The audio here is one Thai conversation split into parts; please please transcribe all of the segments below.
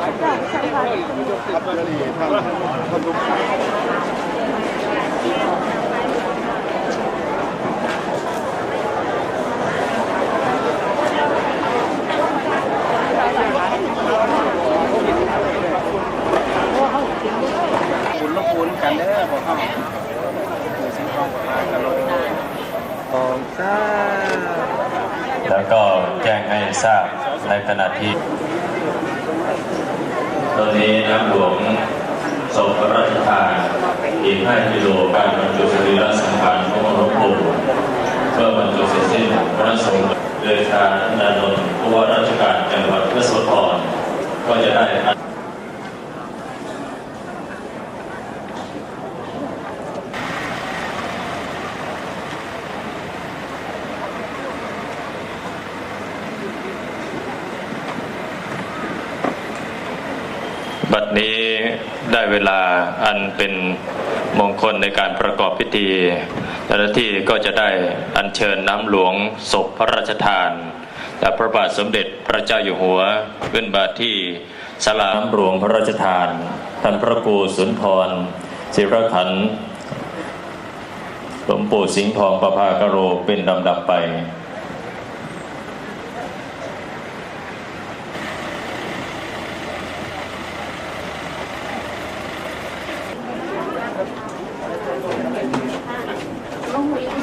ครับก็ดีทางท่านทุกคุณลูกคุณกันเด้อบอกเขาคือสิ่งของมากันเลยของซ่าแล้วก็แจ้งให้ทราบในขณะที่ ตอนนี้น้ำหลวงส่งพระราชทานอีก5กิโลการบรรจุสรีระสังขารของหลวงปู่เพื่อบรรจุเสร็จสิ้นพระสงฆ์เดชานานนท์ผู้ว่าราชการจังหวัดยโสธรก็จะได้ บัดนี้ได้เวลาอันเป็นมงคลในการประกอบพิธีเจ้าที่ก็จะได้อัญเชิญน้ำหลวงศพพระราชทานจากพระบาทสมเด็จพระเจ้าอยู่หัวขึ้นบาที่สลาน้ำหลวงพระราชทาน ท่านพระครูสุนทรศิรขันธ์หลวงปู่สิงห์ทองประภากโรเป็นลำดับไป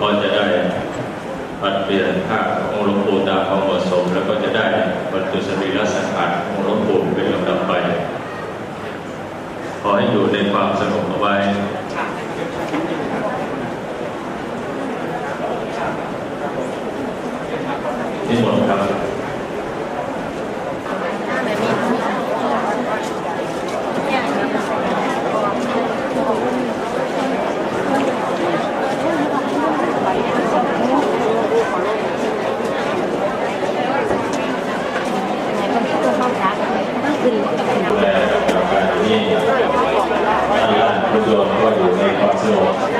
ก็จะได้ปัดเปลี่ยนภาพของหลวงปู่ตามความเหมาะสม แล้วก็จะได้บรรจุสรีระสังขารของหลวงปู่เป็นลำดับไป ขอให้อยู่ในความสงบเอาไว้ที่หมดครับ 对，然后面也，当然，如果能够有内化自我。